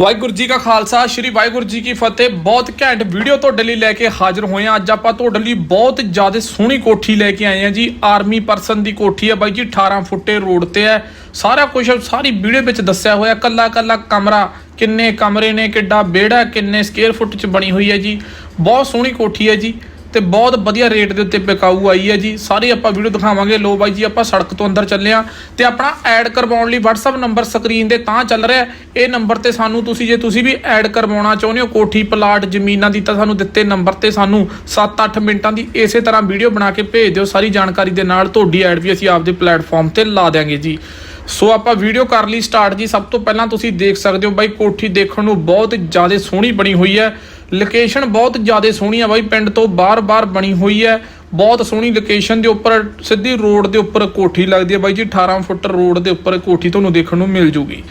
ਵਾਹਿਗੁਰੂ ਜੀ ਕਾ ਖਾਲਸਾ, ਸ੍ਰੀ ਵਾਹਿਗੁਰੂ ਜੀ ਕੀ ਫਤਿਹ। ਬਹੁਤ ਘੈਂਟ ਵੀਡੀਓ ਤੁਹਾਡੇ ਲਈ ਲੈ ਕੇ ਹਾਜ਼ਰ ਹੋਏ ਹਾਂ। ਅੱਜ ਆਪਾਂ ਤੁਹਾਡੇ ਲਈ ਬਹੁਤ ਜ਼ਿਆਦਾ ਸੋਹਣੀ ਕੋਠੀ ਲੈ ਕੇ ਆਏ ਹਾਂ ਜੀ। ਆਰਮੀ ਪਰਸਨ ਦੀ ਕੋਠੀ ਹੈ ਬਾਈ ਜੀ 18 ਫੁੱਟੇ ਰੋਡ ਤੇ ਹੈ। ਸਾਰਾ ਕੁਝ ਸਾਰੀ ਵੀਡੀਓ ਵਿੱਚ ਦੱਸਿਆ ਹੋਇਆ ਕੱਲਾ ਕੱਲਾ ਕਮਰਾ, ਕਿੰਨੇ ਕਮਰੇ ਨੇ, ਕਿੱਡਾ ਵਿਹੜਾ, ਕਿੰਨੇ ਸਕੁਅਰ ਫੁੱਟ ਚ ਬਣੀ ਹੋਈ ਹੈ ਜੀ। ਬਹੁਤ ਸੋਹਣੀ ਕੋਠੀ ਹੈ ਜੀ। ਤੇ ਬਹੁਤ ਵਧੀਆ ਰੇਟ ਦੇ ਉੱਤੇ ਵਿਕਾਊ ਆਈ ਹੈ ਜੀ। ਸਾਰੀ ਆਪਾਂ ਵੀਡੀਓ ਦਿਖਾਵਾਂਗੇ। ਲੋ ਬਾਈ ਜੀ, ਆਪਾਂ ਸੜਕ ਤੋਂ ਅੰਦਰ ਚੱਲੇ ਆ ਤੇ ਆਪਣਾ ਐਡ ਕਰਵਾਉਣ ਲਈ WhatsApp ਨੰਬਰ ਸਕਰੀਨ ਦੇ ਤਾਂ ਚੱਲ ਰਿਹਾ ਇਹ ਨੰਬਰ ਤੇ ਸਾਨੂੰ ਤੁਸੀਂ, ਜੇ ਤੁਸੀਂ ਵੀ ਐਡ ਕਰਵਾਉਣਾ ਚਾਹੁੰਦੇ ਹੋ, ਕੋਠੀ ਪਲਾਟ ਜ਼ਮੀਨਾਂ ਦੀ ਤਾਂ ਸਾਨੂੰ ਦਿੱਤੇ ਨੰਬਰ ਤੇ ਸਾਨੂੰ 7-8 ਮਿੰਟਾਂ ਦੀ ਇਸੇ ਤਰ੍ਹਾਂ ਵੀਡੀਓ ਬਣਾ ਕੇ ਭੇਜ ਦਿਓ। ਸਾਰੀ ਜਾਣਕਾਰੀ ਦੇ ਨਾਲ ਤੁਹਾਡੀ ਐਡ ਵੀ ਅਸੀਂ ਆਪਦੇ ਪਲੇਟਫਾਰਮ ਤੇ ਲਾ ਦਿਆਂਗੇ ਜੀ। ਸੋ ਆਪਾਂ ਵੀਡੀਓ ਕਰ ਲਈ ਸਟਾਰਟ ਜੀ। ਸਭ ਤੋਂ ਪਹਿਲਾਂ ਤੁਸੀਂ ਦੇਖ ਸਕਦੇ ਹੋ ਬਾਈ, ਕੋਠੀ ਦੇਖਣ ਨੂੰ ਬਹੁਤ ਜ਼ਿਆਦਾ ਸੋਹਣੀ ਬਣੀ ਹੋਈ ਹੈ। ਲੋਕੇਸ਼ਨ ਬਹੁਤ ਜ਼ਿਆਦਾ ਸੋਹਣੀ ਹੈ ਬਾਈ, ਪਿੰਡ ਤੋਂ ਬਾਹਰ-ਬਾਹਰ ਬਣੀ ਹੋਈ ਹੈ। ਬਹੁਤ ਸੋਹਣੀ ਲੋਕੇਸ਼ਨ ਦੇ ਉੱਪਰ, ਸਿੱਧੀ ਰੋਡ ਦੇ ਉੱਪਰ ਕੋਠੀ ਲੱਗਦੀ ਹੈ ਬਾਈ ਜੀ 18 ਫੁੱਟ ਰੋਡ ਦੇ ਉੱਪਰ ਕੋਠੀ ਤੁਹਾਨੂੰ ਦੇਖਣ ਨੂੰ ਮਿਲ ਜੂਗੀ।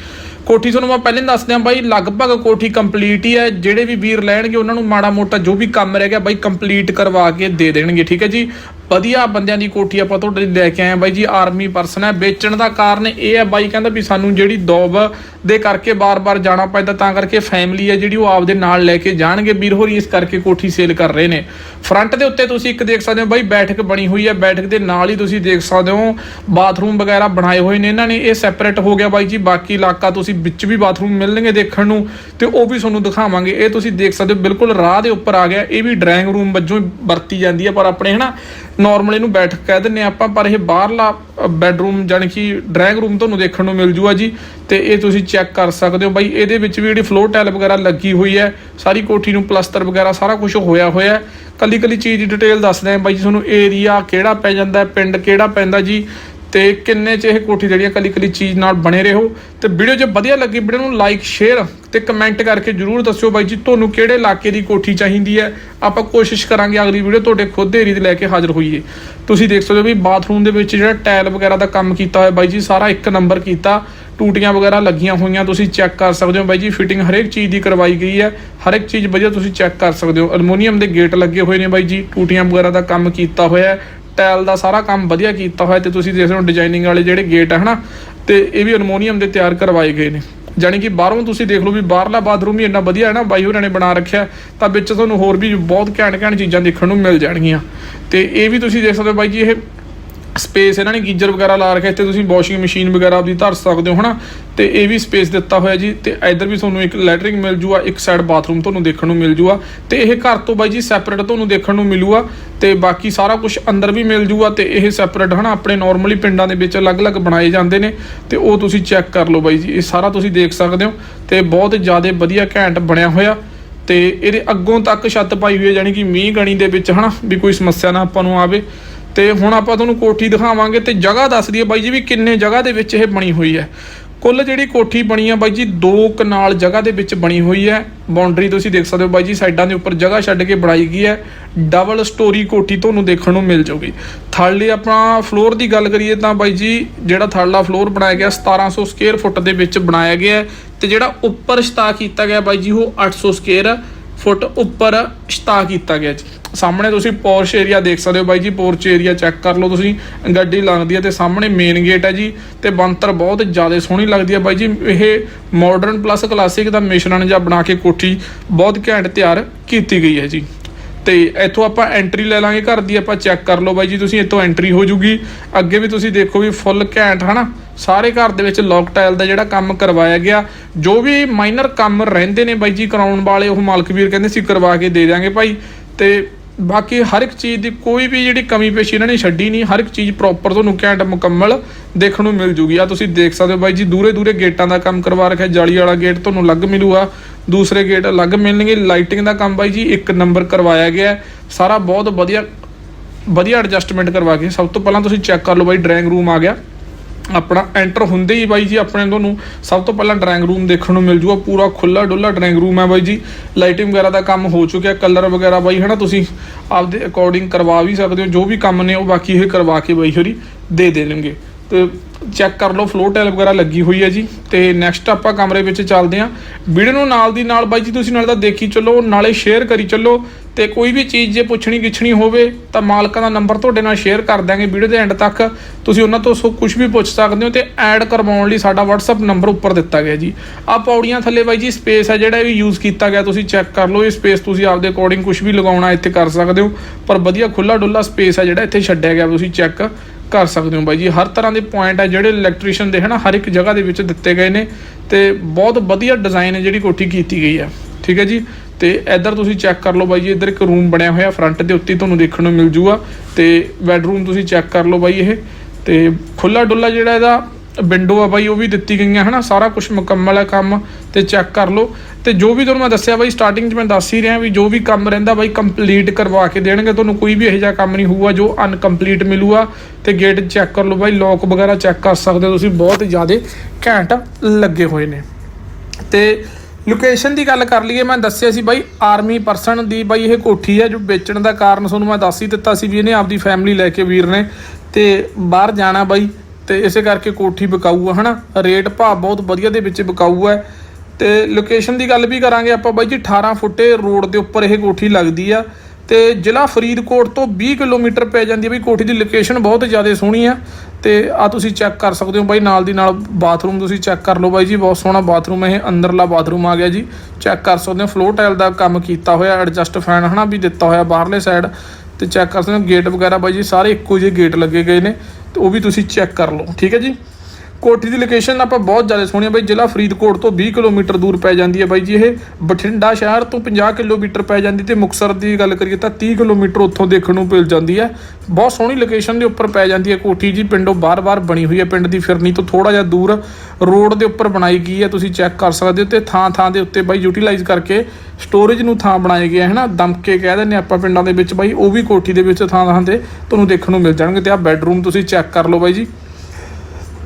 ਕੋਠੀ ਤੁਹਾਨੂੰ ਮੈਂ ਪਹਿਲਾਂ ਹੀ ਦੱਸ ਦਿਆਂ ਬਾਈ, ਲਗਭਗ ਕੋਠੀ ਕੰਪਲੀਟ ਹੀ ਹੈ। ਜਿਹੜੇ ਵੀ ਵੀਰ ਲੈਣਗੇ, ਉਹਨਾਂ ਨੂੰ ਮਾੜਾ ਮੋਟਾ ਜੋ ਵੀ ਕੰਮ ਰਹਿ ਗਿਆ ਬਾਈ, ਕੰਪਲੀਟ ਕਰਵਾ ਕੇ ਦੇ ਦੇਣਗੇ, ਠੀਕ ਹੈ ਜੀ। ਵਧੀਆ ਬੰਦਿਆਂ ਦੀ ਕੋਠੀ ਆਪਾਂ ਤੁਹਾਡੇ ਲਈ ਲੈ ਕੇ ਆਏ ਹਾਂ। ਬਾਈ ਜੀ ਆਰਮੀ ਪਰਸਨ ਹੈ। ਵੇਚਣ ਦਾ ਕਾਰਨ ਇਹ ਹੈ ਬਾਈ, ਕਹਿੰਦਾ ਵੀ ਸਾਨੂੰ ਜਿਹੜੀ ਦੌਬ ਦੇ ਕਰਕੇ ਬਾਰ-ਬਾਰ ਜਾਣਾ ਪੈਂਦਾ, ਤਾਂ ਕਰਕੇ ਫੈਮਿਲੀ ਹੈ ਜਿਹੜੀ ਉਹ ਆਪਦੇ ਨਾਲ ਲੈ ਕੇ ਜਾਣਗੇ। ਵੀਰ ਹੋਰੀ, ਇਸ ਕਰਕੇ ਕੋਠੀ ਸੇਲ ਕਰ ਰਹੇ ਨੇ। ਫਰੰਟ ਦੇ ਉੱਤੇ ਤੁਸੀਂ ਇੱਕ ਦੇਖ ਸਕਦੇ ਹੋ ਬਾਈ, ਬੈਠਕ ਬਣੀ ਹੋਈ ਹੈ। ਬੈਠਕ ਦੇ ਨਾਲ ਹੀ ਤੁਸੀਂ ਦੇਖ ਸਕਦੇ ਹੋ ਬਾਥਰੂਮ ਵਗੈਰਾ ਬਣਾਏ ਹੋਏ ਨੇ ਇਹਨਾਂ ਨੇ। ਇਹ ਸੈਪਰੇਟ ਹੋ ਗਿਆ ਬਾਈ ਜੀ। ਬਾਕੀ ਇਲਾਕਾ ਤੁਸੀਂ ਵਿੱਚ ਵੀ ਬਾਥਰੂਮ ਮਿਲਣਗੇ ਦੇਖਣ ਨੂੰ ਤੇ ਉਹ ਵੀ ਤੁਹਾਨੂੰ ਦਿਖਾਵਾਂਗੇ। ਇਹ ਤੁਸੀਂ ਦੇਖ ਸਕਦੇ ਹੋ, ਬਿਲਕੁਲ ਰਾਹ ਦੇ ਉੱਪਰ ਆ ਗਿਆ। ਇਹ ਵੀ ਡਰਾਇੰਗ ਰੂਮ ਵਜੋਂ ਵਰਤੀ ਜਾਂਦੀ ਹੈ, ਪਰ ਆਪਣੇ ਹਨਾ ਨਾਰਮਲ ਇਹਨੂੰ ਬੈਠਕ ਕਹਿ ਦਿੰਨੇ ਆਪਾਂ, ਪਰ ਇਹ ਬਾਹਰਲਾ ਬੈਡਰੂਮ ਜਾਣੀ ਕਿ ਡਰਾਇੰਗ ਰੂਮ ਤੁਹਾਨੂੰ ਦੇਖਣ ਨੂੰ ਮਿਲ ਜੂਗਾ ਜੀ, ਤੇ ਇਹ ਤੁਸੀਂ ਚੈੱਕ ਕਰ ਸਕਦੇ ਹੋ। ਬਾਈ ਇਹਦੇ ਵਿੱਚ ਵੀ ਜਿਹੜੀ ਫਲੋਰ ਟਾਇਲ ਵਗੈਰਾ ਲੱਗੀ ਹੋਈ ਹੈ, ਸਾਰੀ ਕੋਠੀ ਨੂੰ ਪਲਸਤਰ ਵਗੈਰਾ ਸਾਰਾ ਕੁਝ ਹੋਇਆ ਹੋਇਆ ਹੈ। ਕੱਲੀ ਕੱਲੀ ਚੀਜ਼ ਦੀ ਡਿਟੇਲ ਦੱਸਦੇ ਆ ਬਾਈ ਜੀ, ਤੁਹਾਨੂੰ ਏਰੀਆ ਕਿਹੜਾ ਪੈ ਜਾਂਦਾ ਪਿੰਡ ਕਿਹੜਾ ਪੈਂਦਾ ਜੀ ਤੇ ਕਿੰਨੇ ਚ ਇਹ ਕੋਠੀ ਜਿਹੜੀ ਆ ਕੱਲੀ ਕੱਲੀ ਚੀਜ਼ ਨਾਲ ਬਣੇ ਰਹੋ। ਤੇ ਵੀਡੀਓ ਜੇ ਵਧੀਆ ਲੱਗੀ, ਵੀਡੀਓ ਨੂੰ ਲਾਈਕ ਸ਼ੇਅਰ ਤੇ ਕਮੈਂਟ ਕਰਕੇ ਜਰੂਰ ਦੱਸਿਓ ਬਾਈ ਜੀ, ਤੁਹਾਨੂੰ ਕਿਹੜੇ ਇਲਾਕੇ ਦੀ ਕੋਠੀ ਚਾਹੀਦੀ ਹੈ? ਆਪਾਂ ਕੋਸ਼ਿਸ਼ ਕਰਾਂਗੇ ਅਗਲੀ ਵੀਡੀਓ ਤੁਹਾਡੇ ਖੁਦ ਦੇ ਏਰੀਆ ਦੇ ਲੈ ਕੇ ਹਾਜ਼ਰ ਹੋਈਏ। ਤੁਸੀਂ ਦੇਖ ਸਕਦੇ ਹੋ ਵੀ ਬਾਥਰੂਮ ਦੇ ਵਿੱਚ ਜਿਹੜਾ ਟਾਇਲ ਵਗੈਰਾ ਦਾ ਕੰਮ ਕੀਤਾ ਹੋਇਆ ਬਾਈ ਜੀ, ਸਾਰਾ ਇੱਕ ਨੰਬਰ ਕੀਤਾ। ਟੂਟੀਆਂ ਵਗੈਰਾ ਲੱਗੀਆਂ ਹੋਈਆਂ, ਤੁਸੀਂ ਚੈੱਕ ਕਰ ਸਕਦੇ ਹੋ ਬਾਈ ਜੀ ਫਿਟਿੰਗ ਹਰੇਕ ਚੀਜ਼ ਦੀ ਕਰਵਾਈ ਗਈ ਹੈ। ਹਰ ਇੱਕ ਚੀਜ਼ ਵਧੀਆ ਤੁਸੀਂ ਚੈੱਕ ਕਰ ਸਕਦੇ ਹੋ। ਅਲਮੋਨੀਅਮ ਦੇ ਗੇਟ ਲੱਗੇ ਹੋਏ ਨੇ ਬਾਈ ਜੀ, ਟੂਟੀਆਂ ਵਗੈਰਾ ਦਾ ਕੰਮ ਕੀਤਾ ਹੋਇਆ ਟਾਇਲ ਦਾ ਸਾਰਾ ਕੰਮ ਵਧੀਆ ਕੀਤਾ ਹੋਇਆ ਤੇ ਤੁਸੀਂ ਦੇਖ ਸਕਦੇ ਹੋ ਡਿਜ਼ਾਈਨਿੰਗ ਵਾਲੇ ਜਿਹੜੇ ਗੇਟ ਹੈ ਹਨਾ? ਤੇ ਇਹ ਵੀ ਅਲਮੋਨੀਅਮ ਦੇ ਤਿਆਰ ਕਰਵਾਏ ਗਏ ਨੇ। ਜਾਣੀ ਕਿ ਬਾਹਰੋਂ ਤੁਸੀਂ ਦੇਖ ਲਓ ਵੀ ਬਾਹਰਲਾ ਬਾਥਰੂਮ ਵੀ ਇੰਨਾ ਵਧੀਆ ਹੈ ਨਾ, ਬਾਈ ਹੋਰਾਂ ਨੇ ਬਣਾ ਰੱਖਿਆ, ਤਾਂ ਵਿੱਚ ਤੁਹਾਨੂੰ ਹੋਰ ਵੀ ਬਹੁਤ ਘੈਂਟ ਘੈਂਟ ਚੀਜ਼ਾਂ ਦੇਖਣ ਨੂੰ ਮਿਲ ਜਾਣਗੀਆਂ। ਤੇ ਇਹ ਵੀ ਤੁਸੀਂ ਦੇਖ ਸਕਦੇ ਹੋ ਬਾਈ ਜੀ, ਇਹ ਸਪੇਸ ਇਹਨਾਂ ਨੇ ਗੀਜ਼ਰ ਵਗੈਰਾ ਲਾ ਰੱਖਿਆ, ਇੱਥੇ ਤੁਸੀਂ ਵਾਸ਼ਿੰਗ ਮਸ਼ੀਨ ਵਗੈਰਾ ਆਪਦੀ ਧਰ ਸਕਦੇ ਹੋ, ਹਨਾ? ਤੇ ਇਹ ਵੀ ਸਪੇਸ ਦਿੱਤਾ ਹੋਇਆ ਜੀ, ਤੇ ਇੱਧਰ ਵੀ ਤੁਹਾਨੂੰ ਇੱਕ ਲੈਟਰਿੰਗ ਮਿਲ ਜੂਗਾ ਇੱਕ ਸਾਈਡ ਬਾਥਰੂਮ ਤੁਹਾਨੂੰ ਦੇਖਣ ਨੂੰ ਮਿਲ ਜੂਗਾ ਤੇ ਇਹ ਘਰ ਤੋਂ ਬਾਈ ਜੀ ਸੈਪਰੇਟ ਤੁਹਾਨੂੰ ਦੇਖਣ ਨੂੰ ਮਿਲੂਗਾ, ਤੇ ਬਾਕੀ ਸਾਰਾ ਕੁਝ ਅੰਦਰ ਵੀ ਮਿਲ ਜੂਗਾ, ਤੇ ਇਹ ਸੈਪਰੇਟ ਹਨਾ, ਆਪਣੇ ਨਾਰਮਲੀ ਪਿੰਡਾਂ ਦੇ ਵਿੱਚ ਅਲੱਗ-ਅਲੱਗ ਬਣਾਏ ਜਾਂਦੇ ਨੇ, ਤੇ ਉਹ ਤੁਸੀਂ ਚੈੱਕ ਕਰ ਲਓ ਬਾਈ ਜੀ, ਇਹ ਸਾਰਾ ਤੁਸੀਂ ਦੇਖ ਸਕਦੇ ਹੋ, ਤੇ ਬਹੁਤ ਜ਼ਿਆਦਾ ਵਧੀਆ ਘੈਂਟ ਬਣਿਆ ਹੋਇਆ, ਤੇ ਇਹਦੇ ਅੱਗੋਂ ਤੱਕ ਛੱਤ ਪਾਈ ਹੋਈ ਹੈ ਜਾਨੀ ਕਿ ਮੀਂਹ ਗਣੀ ਦੇ ਵਿੱਚ, ਹਨਾ, ਵੀ ਕੋਈ ਸਮੱਸਿਆ ਨਾ ਆਪਾਂ ਨੂੰ ਆਵੇ। ਤੇ ਹੁਣ ਆਪਾਂ ਤੁਹਾਨੂੰ ਕੋਠੀ ਦਿਖਾਵਾਂਗੇ ਤੇ ਜਗ੍ਹਾ ਦੱਸ ਦਈਏ ਬਾਈ ਜੀ ਵੀ ਕਿੰਨੇ ਜਗ੍ਹਾ ਦੇ ਵਿੱਚ ਇਹ ਬਣੀ ਹੋਈ ਹੈ। ਕੁੱਲ ਜਿਹੜੀ ਕੋਠੀ ਬਣੀ ਆ ਬਾਈ ਜੀ, ਦੋ ਕਨਾਲ ਜਗ੍ਹਾ ਦੇ ਵਿੱਚ ਬਣੀ ਹੋਈ ਹੈ। ਬਾਉਂਡਰੀ ਤੁਸੀਂ ਦੇਖ ਸਕਦੇ ਹੋ ਬਾਈ ਜੀ, ਸਾਈਡਾਂ ਦੇ ਉੱਪਰ ਜਗ੍ਹਾ ਛੱਡ ਕੇ ਬਣਾਈ ਗਈ ਹੈ। ਡਬਲ ਸਟੋਰੀ ਕੋਠੀ ਤੁਹਾਨੂੰ ਦੇਖਣ ਨੂੰ ਮਿਲ ਜਾਊਗੀ। ਥਰਡਲੀ ਆਪਣਾ ਫਲੋਰ ਦੀ ਗੱਲ ਕਰੀਏ ਤਾਂ ਬਾਈ ਜੀ, ਜਿਹੜਾ ਥਰਡਲਾ ਫਲੋਰ ਬਣਾਇਆ ਗਿਆ 1700 ਸਕੁਅਰ ਫੁੱਟ ਦੇ ਵਿੱਚ ਬਣਾਇਆ ਗਿਆ ਹੈ ਤੇ ਜਿਹੜਾ ਉੱਪਰ ਛਤਾ ਕੀਤਾ ਗਿਆ ਬਾਈ ਜੀ, ਉਹ 800 ਸਕੁਅਰ ਫੁੱਟ ਉੱਪਰ ਛਤਾ ਕੀਤਾ ਗਿਆ ਜੀ। ਸਾਹਮਣੇ ਤੁਸੀਂ ਪੋਰਸ਼ ਏਰੀਆ ਦੇਖ ਸਕਦੇ ਹੋ ਬਾਈ ਜੀ ਪੋਰਚ ਏਰੀਆ ਚੈੱਕ ਕਰ ਲਓ ਤੁਸੀਂ, ਗੱਡੀ ਲੰਘਦੀ ਹੈ ਤੇ ਸਾਹਮਣੇ ਮੇਨ ਗੇਟ ਹੈ ਜੀ, ਤੇ ਬੰਤਰ ਬਹੁਤ ਜ਼ਿਆਦਾ ਸੋਹਣੀ ਲੱਗਦੀ ਹੈ ਬਾਈ ਜੀ, ਇਹ ਮਾਡਰਨ ਪਲੱਸ ਕਲਾਸਿਕ ਦਾ ਮਿਸ਼ਰਣ ਜਿਹਾ ਬਣਾ ਕੇ ਕੋਠੀ ਬਹੁਤ ਘੈਂਟ ਤਿਆਰ ਕੀਤੀ ਗਈ ਹੈ ਜੀ। ਤੇ ਇੱਥੋਂ ਆਪਾਂ ਐਂਟਰੀ ਲੈ ਲਾਂਗੇ, ਘਰ ਦੀ ਆਪਾਂ ਚੈੱਕ ਕਰ ਲਓ ਬਾਈ ਜੀ, ਤੁਸੀਂ ਇੱਥੋਂ ਐਂਟਰੀ ਹੋ ਜੂਗੀ। ਅੱਗੇ ਵੀ ਤੁਸੀਂ ਦੇਖੋ ਵੀ ਫੁੱਲ ਘੈਂਟ, ਹਨਾ? ਸਾਰੇ ਘਰ ਦੇ ਵਿੱਚ ਲੌਕ ਟਾਈਲ ਦਾ ਜਿਹੜਾ ਕੰਮ ਕਰਵਾਇਆ ਗਿਆ, ਜੋ ਵੀ ਮਾਈਨਰ ਕੰਮ ਰਹਿੰਦੇ ਨੇ ਬਾਈ ਜੀ, ਕਰਾਉਣ ਵਾਲੇ, ਉਹ ਮਾਲਕ ਵੀਰ ਕਹਿੰਦੇ ਸੀ ਕਰਵਾ ਕੇ ਦੇ ਦਿਆਂਗੇ ਭਾਈ। ਤੇ ਬਾਕੀ ਹਰ ਇੱਕ ਚੀਜ਼ ਦੀ ਕੋਈ ਵੀ ਜਿਹੜੀ ਕਮੀ ਪੇਸ਼ੀ ਇਹਨਾਂ ਨੇ ਛੱਡੀ ਨਹੀਂ, ਹਰ ਇੱਕ ਚੀਜ਼ ਪ੍ਰੋਪਰ ਤੁਹਾਨੂੰ ਘੈਂਟ ਮੁਕੰਮਲ ਦੇਖਣ ਨੂੰ ਮਿਲ ਜੂਗੀ। ਆ ਤੁਸੀਂ ਦੇਖ ਸਕਦੇ ਹੋ ਬਾਈ ਜੀ ਦੂਰੇ ਦੂਰੇ ਗੇਟਾਂ ਦਾ ਕੰਮ ਕਰਵਾ ਰੱਖਿਆ, ਜਾਲੀ ਵਾਲਾ ਗੇਟ ਤੁਹਾਨੂੰ ਅਲੱਗ ਮਿਲੂਗਾ, ਦੂਸਰੇ ਗੇਟ ਅਲੱਗ ਮਿਲਣਗੇ ਲਾਈਟਿੰਗ ਦਾ ਕੰਮ ਬਾਈ ਜੀ ਇੱਕ ਨੰਬਰ ਕਰਵਾਇਆ ਗਿਆ ਸਾਰਾ ਬਹੁਤ ਵਧੀਆ ਵਧੀਆ ਐਡਜਸਟਮੈਂਟ ਕਰਵਾ ਕੇ ਸਭ ਤੋਂ ਪਹਿਲਾਂ ਤੁਸੀਂ ਚੈੱਕ ਕਰ ਲਓ ਬਾਈ ਡਰਾਇੰਗ ਰੂਮ ਆ ਗਿਆ। ਆਪਣਾ ਐਂਟਰ ਹੁੰਦੇ ਹੀ ਬਾਈ ਜੀ ਆਪਣੇ ਤੁਹਾਨੂੰ ਸਭ ਤੋਂ ਪਹਿਲਾਂ ਡਰਾਇੰਗ ਰੂਮ ਦੇਖਣ ਨੂੰ ਮਿਲ ਜੂਗਾ, ਪੂਰਾ ਖੁੱਲਾ ਡੁੱਲਾ ਡਰਾਇੰਗ ਰੂਮ ਹੈ ਬਾਈ ਜੀ। ਲਾਈਟਿੰਗ ਵਗੈਰਾ ਦਾ ਕੰਮ ਹੋ ਚੁੱਕਿਆ ਕਲਰ ਵਗੈਰਾ ਬਾਈ ਹਨਾ ਤੁਸੀਂ ਆਪਦੇ ਅਕੋਰਡਿੰਗ ਕਰਵਾ ਵੀ ਸਕਦੇ ਹੋ, ਜੋ ਵੀ ਕੰਮ ਨੇ ਉਹ ਬਾਕੀ ਇਹ ਕਰਵਾ ਕੇ ਬਾਈ ਹੋਰੀ ਦੇ ਦੇਣਗੇ। ਤੇ ਚੈੱਕ ਕਰ ਲਓ ਫਲੋਰ ਟਾਈਲ ਵਗੈਰਾ ਲੱਗੀ ਹੋਈ ਹੈ ਜੀ। ਤੇ ਨੈਕਸਟ ਆਪਾਂ ਕਮਰੇ ਵਿੱਚ ਚੱਲਦੇ ਹਾਂ। ਵੀਡੀਓ ਨੂੰ ਨਾਲ ਦੀ ਨਾਲ ਬਾਈ ਜੀ ਤੁਸੀਂ ਨਾਲ ਤਾਂ ਦੇਖੀ ਚੱਲੋ, ਨਾਲੇ ਸ਼ੇਅਰ ਕਰੀ ਚੱਲੋ। ਤੇ ਕੋਈ ਵੀ ਚੀਜ਼ ਜੇ ਪੁੱਛਣੀ ਗਿੱਛਣੀ ਹੋਵੇ ਤਾਂ ਮਾਲਕਾਂ ਦਾ ਨੰਬਰ ਤੁਹਾਡੇ ਨਾਲ ਸ਼ੇਅਰ ਕਰ ਦਾਂਗੇ ਵੀਡੀਓ ਦੇ ਐਂਡ ਤੱਕ। ਤੁਸੀਂ ਉਹਨਾਂ ਤੋਂ ਸੋ ਕੁਝ ਵੀ ਪੁੱਛ ਸਕਦੇ ਹੋ ਤੇ ਐਡ ਕਰਵਾਉਣ ਲਈ ਸਾਡਾ WhatsApp ਨੰਬਰ ਉੱਪਰ ਦਿੱਤਾ ਗਿਆ ਜੀ। ਆ ਪੌੜੀਆਂ ਥੱਲੇ ਬਾਈ ਜੀ ਸਪੇਸ ਹੈ ਜਿਹੜਾ ਇਹ ਵੀ ਯੂਜ਼ ਕੀਤਾ ਗਿਆ, ਤੁਸੀਂ ਚੈੱਕ ਕਰ ਲਓ, ਇਹ ਸਪੇਸ ਤੁਸੀਂ ਆਪਦੇ ਅਕੋਰਡਿੰਗ ਕੁਝ ਵੀ ਲਗਾਉਣਾ ਇੱਥੇ ਕਰ ਸਕਦੇ ਹੋ। ਪਰ ਵਧੀਆ ਖੁੱਲਾ ਡੁੱਲਾ ਸਪੇਸ ਹੈ ਜਿਹੜਾ ਇੱਥੇ ਛੱਡਿਆ ਗਿਆ, ਤੁਸੀਂ ਚੈੱਕ ਕਰ ਸਕਦੇ ਹੋ ਬਾਈ ਜੀ। ਹਰ ਤਰ੍ਹਾਂ ਦੇ ਪੁਆਇੰਟ ਹੈ ਜਿਹੜੇ ਇਲੈਕਟ੍ਰੀਸ਼ੀਅਨ ਦੇ ਹਨਾ, ਹਰ ਇੱਕ ਜਗ੍ਹਾ ਦੇ ਵਿੱਚ ਦਿੱਤੇ ਗਏ ਨੇ ਤੇ ਬਹੁਤ ਵਧੀਆ ਡਿਜ਼ਾਈਨ ਹੈ ਜਿਹੜੀ ਕੋਠੀ ਕੀਤੀ ਗਈ ਹੈ ਠੀਕ ਹੈ ਜੀ? ਤੇ ਇੱਧਰ ਤੁਸੀਂ ਚੈੱਕ ਕਰ ਲਓ ਬਾਈ ਜੀ, ਇੱਧਰ ਇੱਕ ਰੂਮ ਬਣਿਆ ਹੋਇਆ ਫਰੰਟ ਦੇ ਉੱਤੇ, ਤੁਹਾਨੂੰ ਦੇਖਣ ਨੂੰ ਮਿਲ ਜੂਗਾ। ਤੇ ਬੈੱਡਰੂਮ ਤੁਸੀਂ ਚੈੱਕ ਕਰ ਲਓ ਬਾਈ ਇਹ। ਤੇ ਖੁੱਲਾ ਡੁੱਲਾ ਜਿਹੜਾ ਇਹਦਾ ਵਿੰਡੋ ਆ ਬਾਈ, ਉਹ ਵੀ ਦਿੱਤੀ ਗਈਆਂ, ਹਨਾ? ਸਾਰਾ ਕੁਝ ਮੁਕੰਮਲ ਹੈ ਕੰਮ, ਤੇ ਚੈੱਕ ਕਰ ਲਓ। ਤੇ ਜੋ ਵੀ ਤੁਹਾਨੂੰ ਮੈਂ ਦੱਸਿਆ ਬਾਈ ਸਟਾਰਟਿੰਗ 'ਚ ਮੈਂ ਦੱਸ ਹੀ ਰਿਹਾ ਵੀ ਜੋ ਵੀ ਕੰਮ ਰਹਿੰਦਾ ਬਾਈ ਕੰਪਲੀਟ ਕਰਵਾ ਕੇ ਦੇਣਗੇ। ਤੁਹਾਨੂੰ ਕੋਈ ਵੀ ਇਹੋ ਜਿਹਾ ਕੰਮ ਨਹੀਂ ਹੋਊਗਾ ਜੋ ਅਨਕੰਪਲੀਟ ਮਿਲੂਗਾ। ਤੇ ਗੇਟ ਚੈੱਕ ਕਰ ਲਓ ਬਾਈ ਲੋਕ ਵਗੈਰਾ ਚੈੱਕ ਕਰ ਸਕਦੇ ਹੋ ਤੁਸੀਂ, ਬਹੁਤ ਜ਼ਿਆਦਾ ਘੈਂਟ ਲੱਗੇ ਹੋਏ ਨੇ। ਤੇ ਲੋਕੇਸ਼ਨ ਦੀ ਗੱਲ ਕਰ ਲਈਏ, ਮੈਂ ਦੱਸਿਆ ਸੀ ਬਾਈ ਆਰਮੀ ਪਰਸਨ ਦੀ ਬਾਈ ਇਹ ਕੋਠੀ ਹੈ ਜੋ ਵੇਚਣ ਦਾ ਕਾਰਨ ਤੁਹਾਨੂੰ ਮੈਂ ਦੱਸ ਹੀ ਦਿੱਤਾ ਸੀ ਵੀ ਇਹਨੇ ਆਪਦੀ ਫੈਮਿਲੀ ਲੈ ਕੇ ਵੀਰ ਨੇ ਤੇ ਬਾਹਰ ਜਾਣਾ ਬਾਈ ਤੇ ਇਸੇ ਕਰਕੇ ਕੋਠੀ ਵਿਕਾਊ ਆ, ਹਨਾ? ਰੇਟ ਭਾਅ ਬਹੁਤ ਵਧੀਆ ਦੇ ਵਿੱਚ ਵਿਕਾਊ ਹੈ ਤੇ ਲੋਕੇਸ਼ਨ ਦੀ ਗੱਲ ਵੀ ਕਰਾਂਗੇ ਆਪਾਂ ਬਾਈ ਜੀ 18 ਫੁੱਟੇ ਰੋਡ ਦੇ ਉੱਪਰ ਇਹ ਕੋਠੀ ਲੱਗਦੀ ਆ। ਤੇ ਜ਼ਿਲ੍ਹਾ ਫਰੀਦਕੋਟ ਤੋਂ 20 ਕਿਲੋਮੀਟਰ ਪੈ ਜਾਂਦੀ ਹੈ ਬਈ ਕੋਠੀ ਦੀ ਲੋਕੇਸ਼ਨ ਬਹੁਤ ਜ਼ਿਆਦਾ ਸੋਹਣੀ ਆ ਤੇ ਆ ਤੁਸੀਂ ਚੈੱਕ ਕਰ ਸਕਦੇ ਹੋ ਬਾਈ ਨਾਲ ਦੀ ਨਾਲ ਬਾਥਰੂਮ ਤੁਸੀਂ ਚੈੱਕ ਕਰ ਲਓ ਬਾਈ ਜੀ, ਬਹੁਤ ਸੋਹਣਾ ਬਾਥਰੂਮ ਹੈ ਇਹ, ਅੰਦਰਲਾ ਬਾਥਰੂਮ ਆ ਗਿਆ ਜੀ। ਚੈੱਕ ਕਰ ਸਕਦੇ ਹੋ ਫਲੋਰ ਟਾਈਲ ਦਾ ਕੰਮ ਕੀਤਾ ਹੋਇਆ ਐਡਜਸਟ ਫੈਨ ਹਨਾ ਵੀ ਦਿੱਤਾ ਹੋਇਆ ਬਾਹਰਲੇ ਸਾਈਡ ਤੇ ਚੈੱਕ ਕਰ ਸਕਦੇ ਹੋ ਗੇਟ ਵਗੈਰਾ ਬਾਈ ਜੀ, ਸਾਰੇ ਇੱਕੋ ਜਿਹੇ ਗੇਟ ਲੱਗੇ ਗਏ ਨੇ ਤੇ ਉਹ ਵੀ ਤੁਸੀਂ ਚੈੱਕ ਕਰ ਲਓ, ਠੀਕ ਹੈ ਜੀ? ਕੋਠੀ ਦੀ ਲੋਕੇਸ਼ਨ ਆਪਾਂ ਬਹੁਤ ਜ਼ਿਆਦਾ ਸੋਹਣੀ ਹੈ ਬਾਈ, ਜ਼ਿਲ੍ਹਾ ਫਰੀਦਕੋਟ ਤੋਂ 20 ਕਿਲੋਮੀਟਰ ਦੂਰ ਪੈ ਜਾਂਦੀ ਹੈ ਬਾਈ ਜੀ ਇਹ। ਬਠਿੰਡਾ ਸ਼ਹਿਰ ਤੋਂ 50 ਕਿਲੋਮੀਟਰ ਪੈ ਜਾਂਦੀ ਤੇ ਮੁਕਸਰ ਦੀ ਗੱਲ ਕਰੀਏ ਤਾਂ 30 ਕਿਲੋਮੀਟਰ ਉੱਥੋਂ ਦੇਖਣ ਨੂੰ ਮਿਲ ਜਾਂਦੀ ਹੈ ਬਹੁਤ ਸੋਹਣੀ ਲੋਕੇਸ਼ਨ ਦੇ ਉੱਪਰ ਪੈ ਜਾਂਦੀ ਹੈ ਕੋਠੀ ਜੀ, ਪਿੰਡੋਂ ਬਾਰ-ਬਾਰ ਬਣੀ ਹੋਈ ਹੈ ਪਿੰਡ ਦੀ ਫਿਰਨੀ ਤੋਂ ਥੋੜਾ ਜਿਹਾ ਦੂਰ। ਰੋਡ ਦੇ ਉੱਪਰ ਬਣਾਈ ਗਈ ਹੈ ਤੁਸੀਂ ਚੈੱਕ ਕਰ ਸਕਦੇ ਹੋ ਤੇ ਥਾਂ-ਥਾਂ ਦੇ ਉੱਤੇ ਬਾਈ ਯੂਟਿਲਾਈਜ਼ ਕਰਕੇ ਸਟੋਰੇਜ ਨੂੰ ਥਾਂ ਬਣਾਏ ਗਏ ਹੈ ਨਾ ਦਮਕੇ ਕਹਿ ਦਿੰਦੇ ਆਪਾਂ ਪਿੰਡਾਂ ਦੇ ਵਿੱਚ ਬਾਈ, ਉਹ ਵੀ ਕੋਠੀ ਦੇ ਵਿੱਚ ਥਾਂ-ਥਾਂ ਤੇ ਤੁਹਾਨੂੰ ਦੇਖਣ ਨੂੰ ਮਿਲ ਜਾਣਗੇ ਤੇ ਆਹ ਬੈੱਡਰੂਮ ਤੁਸੀਂ ਚੈੱਕ ਕਰ ਲਓ ਬਾਈ ਜੀ।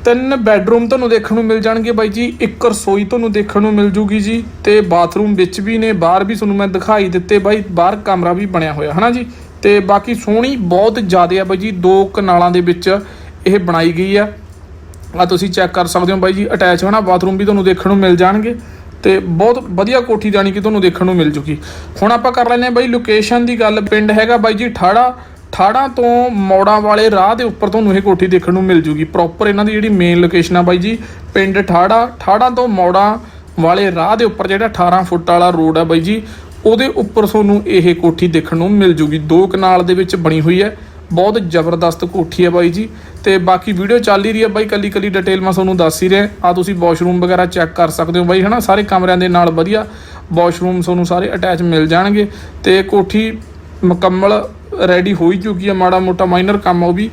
ਤਿੰਨ ਬੈੱਡਰੂਮ ਤੁਹਾਨੂੰ ਦੇਖਣ ਨੂੰ ਮਿਲ ਜਾਣਗੇ ਬਾਈ ਜੀ, ਇੱਕ ਰਸੋਈ ਤੁਹਾਨੂੰ ਦੇਖਣ ਨੂੰ ਮਿਲ ਜੂਗੀ ਜੀ ਤੇ ਬਾਥਰੂਮ ਵਿੱਚ ਵੀ ਨੇ, ਬਾਹਰ ਵੀ ਤੁਹਾਨੂੰ ਮੈਂ ਦਿਖਾਈ ਦਿੱਤੇ ਬਾਈ, ਬਾਹਰ ਕਮਰਾ ਵੀ ਬਣਿਆ ਹੋਇਆ, ਹਨਾ ਜੀ? ਤੇ ਬਾਕੀ ਸੋਹਣੀ ਬਹੁਤ ਜ਼ਿਆਦਾ ਆ ਬਾਈ ਜੀ, ਦੋ ਕਨਾਲਾਂ ਦੇ ਵਿੱਚ ਇਹ ਬਣਾਈ ਗਈ ਆ। ਆ ਤੁਸੀਂ ਚੈੱਕ ਕਰ ਸਕਦੇ ਹੋ ਬਾਈ ਜੀ, ਅਟੈਚ ਹੋਣਾ ਬਾਥਰੂਮ ਵੀ ਤੁਹਾਨੂੰ ਦੇਖਣ ਨੂੰ ਮਿਲ ਜਾਣਗੇ ਤੇ ਬਹੁਤ ਵਧੀਆ ਕੋਠੀ ਜਾਣੀ ਕਿ ਤੁਹਾਨੂੰ ਦੇਖਣ ਨੂੰ ਮਿਲ ਜੂਗੀ। ਹੁਣ ਆਪਾਂ ਕਰ ਲੈਂਦੇ ਹਾਂ ਬਾਈ, ਲੋਕੇਸ਼ਨ ਦੀ ਗੱਲ, ਪਿੰਡ ਹੈਗਾ ਬਾਈ ਜੀ, ਠਾੜਾ। ਠਾੜਾ ਤੋਂ ਮੌੜਾਂ ਵਾਲੇ ਰਾਹ ਦੇ ਉੱਪਰ ਤੁਹਾਨੂੰ ਇਹ ਕੋਠੀ ਦੇਖਣ ਨੂੰ ਮਿਲ ਜੂਗੀ। ਪ੍ਰੋਪਰ ਇਹਨਾਂ ਦੀ ਜਿਹੜੀ ਮੇਨ ਲੋਕੇਸ਼ਨ ਆ ਬਾਈ ਜੀ, ਪਿੰਡ ਠਾੜਾ। ਠਾੜਾਂ ਤੋਂ ਮੌੜਾਂ ਵਾਲੇ ਰਾਹ ਦੇ ਉੱਪਰ ਜਿਹੜਾ 18 ਫੁੱਟ ਵਾਲਾ ਰੋਡ ਆ ਬਾਈ ਜੀ, ਉਹਦੇ ਉੱਪਰ ਤੁਹਾਨੂੰ ਇਹ ਕੋਠੀ ਦੇਖਣ ਨੂੰ ਮਿਲ ਜੂਗੀ। ਦੋ ਕਨਾਲ ਦੇ ਵਿੱਚ ਬਣੀ ਹੋਈ ਹੈ। ਬਹੁਤ ਜ਼ਬਰਦਸਤ ਕੋਠੀ ਹੈ ਬਾਈ ਜੀ। ਤੇ ਬਾਕੀ ਵੀਡੀਓ ਚੱਲ ਹੀ ਰਹੀ ਹੈ ਬਾਈ ਕੱਲੀ ਕੱਲੀ ਡਿਟੇਲ ਮੈਂ ਤੁਹਾਨੂੰ ਦੱਸ ਹੀ ਰਿਹਾ। ਆ ਤੁਸੀਂ ਵਾਸ਼ਰੂਮ ਵਗੈਰਾ ਚੈੱਕ ਕਰ ਸਕਦੇ ਹੋ ਬਾਈ, ਹਨਾ? ਸਾਰੇ ਕਮਰਿਆਂ ਦੇ ਨਾਲ ਵਧੀਆ ਵਾਸ਼ਰੂਮ ਤੁਹਾਨੂੰ ਸਾਰੇ ਅਟੈਚ ਮਿਲ ਜਾਣਗੇ। ਤੇ ਕੋਠੀ ਮੁਕੰਮਲ ਰੈਡੀ ਹੋਈ ਚੁੱਕੀ ਆ, ਮਾੜਾ ਮੋਟਾ ਮਾਈਨਰ ਕੰਮ ਉਹ ਵੀ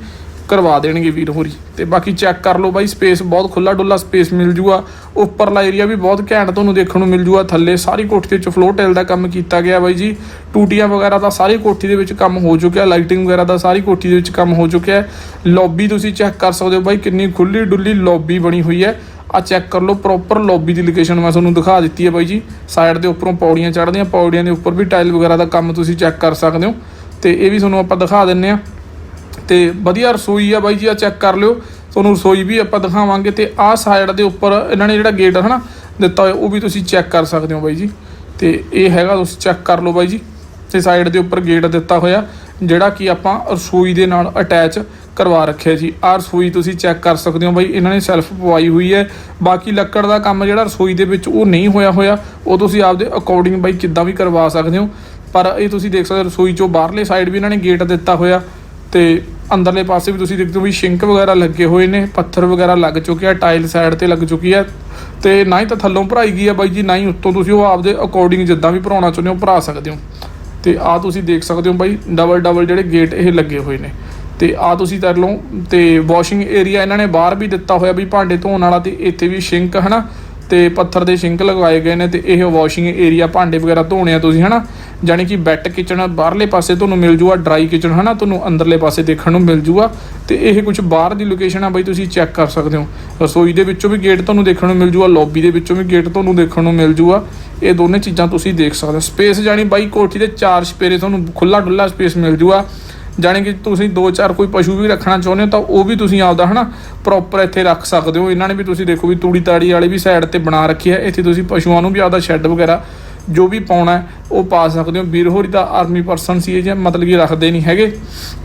ਕਰਵਾ ਦੇਣਗੇ ਵੀਰ ਹੋਰੀ। ਤੇ ਬਾਕੀ ਚੈੱਕ ਕਰ ਲਓ ਬਾਈ ਸਪੇਸ ਬਹੁਤ ਖੁੱਲਾ ਡੁੱਲਾ ਸਪੇਸ ਮਿਲ ਜੂਗਾ ਉੱਪਰਲਾ ਏਰੀਆ ਵੀ ਬਹੁਤ ਘੈਂਟ ਤੁਹਾਨੂੰ ਦੇਖਣ ਨੂੰ ਮਿਲ ਜੂਗਾ ਥੱਲੇ ਸਾਰੀ ਕੋਠੀ ਦੇ ਵਿੱਚ ਫਲੋਰ ਟੇਲ ਦਾ ਕੰਮ ਕੀਤਾ ਗਿਆ ਬਾਈ ਜੀ। ਟੂਟੀਆਂ ਵਗੈਰਾ ਦਾ ਸਾਰੀ ਕੋਠੀ ਦੇ ਵਿੱਚ ਕੰਮ ਹੋ ਚੁੱਕਿਆ ਲਾਈਟਿੰਗ ਵਗੈਰਾ ਦਾ ਸਾਰੀ ਕੋਠੀ ਦੇ ਵਿੱਚ ਕੰਮ ਹੋ ਚੁੱਕਿਆ। ਹੈ ਲੌਬੀ ਤੁਸੀਂ ਚੈੱਕ ਕਰ ਸਕਦੇ ਹੋ ਬਾਈ, ਕਿੰਨੀ ਖੁੱਲੀ ਡੁੱਲੀ ਲੌਬੀ ਬਣੀ ਹੋਈ ਹੈ। ਆ ਚੈੱਕ ਕਰ ਲਓ ਪ੍ਰੋਪਰ ਲੌਬੀ ਦੀ ਲੋਕੇਸ਼ਨ ਮੈਂ ਤੁਹਾਨੂੰ ਦਿਖਾ ਦਿੱਤੀ ਹੈ ਬਾਈ ਜੀ। ਸਾਈਡ ਦੇ ਉੱਪਰੋਂ ਪੌੜੀਆਂ ਚੜ੍ਹਦੀਆਂ, ਪੌੜੀਆਂ ਦੇ ਉੱਪਰ ਵੀ ਟਾਈਲ ਵਗੈਰਾ ਦਾ ਕੰਮ ਤੁਸੀਂ ਚੈੱਕ ਕਰ ਸਕਦੇ ਹੋ। ਤੇ ਇਹ ਵੀ ਤੁਹਾਨੂੰ ਆਪਾਂ ਦਿਖਾ ਦਿੰਨੇ ਆ। ਤੇ ਵਧੀਆ ਰਸੋਈ ਆ ਬਾਈ ਜੀ, ਆ ਚੈੱਕ ਕਰ ਲਿਓ। ਤੁਹਾਨੂੰ ਰਸੋਈ ਵੀ ਆਪਾਂ ਦਿਖਾਵਾਂਗੇ ਤੇ ਆਹ ਸਾਈਡ ਦੇ ਉੱਪਰ ਇਹਨਾਂ ਨੇ ਜਿਹੜਾ ਗੇਟ ਹੈ ਨਾ ਦਿੱਤਾ ਹੋਇਆ, ਉਹ ਵੀ ਤੁਸੀਂ ਚੈੱਕ ਕਰ ਸਕਦੇ ਹੋ ਬਾਈ ਜੀ। ਤੇ ਇਹ ਹੈਗਾ, ਤੁਸੀਂ ਚੈੱਕ ਕਰ ਲਓ ਬਾਈ ਜੀ। ਤੇ ਸਾਈਡ ਦੇ ਉੱਪਰ ਗੇਟ ਦਿੱਤਾ ਹੋਇਆ, ਜਿਹੜਾ ਕਿ ਆਪਾਂ ਰਸੋਈ ਦੇ ਨਾਲ ਅਟੈਚ ਕਰਵਾ ਰੱਖਿਆ ਜੀ। ਆਹ ਰਸੋਈ ਤੁਸੀਂ ਚੈੱਕ ਕਰ ਸਕਦੇ ਹੋ ਬਾਈ, ਇਹਨਾਂ ਨੇ ਸੈਲਫ ਪਵਾਈ ਹੋਈ ਹੈ। ਬਾਕੀ ਲੱਕੜ ਦਾ ਕੰਮ ਜਿਹੜਾ ਰਸੋਈ ਦੇ ਵਿੱਚ ਉਹ ਨਹੀਂ ਹੋਇਆ ਹੋਇਆ, ਉਹ ਤੁਸੀਂ ਆਪਦੇ ਅਕੋਰਡਿੰਗ ਬਾਈ ਕਿੱਦਾਂ ਵੀ ਕਰਵਾ ਸਕਦੇ ਹੋ। ਪਰ ਇਹ ਤੁਸੀਂ ਦੇਖ ਸਕਦੇ ਹੋ, ਰਸੋਈ ਚੋਂ ਬਾਹਰਲੇ ਸਾਈਡ ਵੀ ਇਹਨਾਂ ਨੇ ਗੇਟ ਦਿੱਤਾ ਹੋਇਆ। ਤੇ ਅੰਦਰਲੇ ਪਾਸੇ ਵੀ ਤੁਸੀਂ ਦੇਖਦੇ ਹੋ ਵੀ ਸ਼ਿੰਕ ਵਗੈਰਾ ਲੱਗੇ ਹੋਏ ਨੇ, ਪੱਥਰ ਵਗੈਰਾ ਲੱਗ ਚੁੱਕੇ ਆ ਟਾਈਲ ਸਾਈਡ ਤੇ ਲੱਗ ਚੁੱਕੀ ਹੈ ਤੇ ਨਾ ਹੀ ਤਾਂ ਥੱਲੋਂ ਭਰਾਈ ਗਈ ਆ ਬਾਈ ਜੀ, ਨਾ ਹੀ ਉੱਤੋਂ ਤੁਸੀਂ ਉਹ ਆਪਦੇ ਅਕੋਰਡਿੰਗ ਜਿੱਦਾਂ ਵੀ ਭਰਾਉਣਾ ਚਾਹੁੰਦੇ ਹੋ, ਭਰਾ ਸਕਦੇ ਹੋ। ਤੇ ਆ ਤੁਸੀਂ ਦੇਖ ਸਕਦੇ ਹੋ ਬਾਈ ਡਬਲ ਡਬਲ ਜਿਹੜੇ ਗੇਟ ਇਹ ਲੱਗੇ ਹੋਏ ਨੇ। ਤੇ ਆ ਤੁਸੀਂ ਕਰ ਲਓ, ਤੇ ਵਾਸ਼ਿੰਗ ਏਰੀਆ ਇਹਨਾਂ ਨੇ ਬਾਹਰ ਵੀ ਦਿੱਤਾ ਹੋਇਆ ਵੀ ਭਾਂਡੇ ਧੋਣ ਵਾਲਾ ਤੇ ਇੱਥੇ ਵੀ ਸ਼ਿੰਕ ਹਨਾ? ਤੇ ਪੱਥਰ ਦੇ ਸ਼ਿੰਕ ਲਗਵਾਏ ਗਏ ਨੇ ਤੇ ਇਹ ਵਾਸ਼ਿੰਗ ਏਰੀਆ ਭਾਂਡੇ ਵਗੈਰਾ ਧੋਣੇ ਆ ਤੁਸੀਂ, ਹਨਾ? ਜਾਨੀ ਕਿ ਬੈੱਡ ਕਿਚਨ ਬਾਹਰਲੇ ਪਾਸੇ ਤੁਹਾਨੂੰ ਮਿਲ ਜੂਗਾ ਡਰਾਈ ਕਿਚਨ ਹਨਾ? ਤੁਹਾਨੂੰ ਅੰਦਰਲੇ ਪਾਸੇ ਦੇਖਣ ਨੂੰ ਮਿਲ ਜੂਗਾ। ਤੇ ਇਹ ਕੁਝ ਬਾਹਰ ਦੀ ਲੋਕੇਸ਼ਨ ਆ ਬਈ, ਤੁਸੀਂ ਚੈੱਕ ਕਰ ਸਕਦੇ ਹੋ। ਰਸੋਈ ਦੇ ਵਿੱਚੋਂ ਵੀ ਗੇਟ ਤੁਹਾਨੂੰ ਦੇਖਣ ਨੂੰ ਮਿਲ ਜੂਗਾ ਲੌਬੀ ਦੇ ਵਿੱਚੋਂ ਵੀ ਗੇਟ ਤੁਹਾਨੂੰ ਦੇਖਣ ਨੂੰ ਮਿਲ ਜੂਗਾ। ਇਹ ਦੋਨੇ ਚੀਜ਼ਾਂ ਤੁਸੀਂ ਦੇਖ ਸਕਦੇ ਹੋ। ਸਪੇਸ ਜਾਨੀ ਬਾਈ ਕੋਠੀ ਦੇ ਚਾਰ ਸਪੇਰੇ ਤੁਹਾਨੂੰ ਖੁੱਲਾ ਡੁੱਲਾ ਸਪੇਸ ਮਿਲ ਜੂਗਾ। ਜਾਣੀ ਕਿ ਤੁਸੀਂ ਦੋ ਚਾਰ ਕੋਈ ਪਸ਼ੂ ਵੀ ਰੱਖਣਾ ਚਾਹੁੰਦੇ ਹੋ ਤਾਂ ਉਹ ਵੀ ਤੁਸੀਂ ਆਪਦਾ ਹਨਾ ਪ੍ਰੋਪਰ ਇੱਥੇ ਰੱਖ ਸਕਦੇ ਹੋ। ਇਹਨਾਂ ਨੇ ਵੀ ਤੁਸੀਂ ਦੇਖੋ ਵੀ ਤੂੜੀ ਤਾੜੀ ਵਾਲੀ ਵੀ ਸਾਈਡ ਤੇ ਬਣਾ ਰੱਖੀ ਹੈ। ਇੱਥੇ ਤੁਸੀਂ ਪਸ਼ੂਆਂ ਨੂੰ ਵੀ ਆਪਦਾ ਸ਼ੈੱਡ ਵਗੈਰਾ ਜੋ ਵੀ ਪਾਉਣਾ ਉਹ ਪਾ ਸਕਦੇ ਹੋ। ਵੀਰ ਹੋਰੀ ਦਾ ਆਰਮੀ ਪਰਸਨ ਸੀ ਇਹ ਜੇ ਮਤਲਬ ਕਿ ਰੱਖਦੇ ਨਹੀਂ ਹੈਗੇ।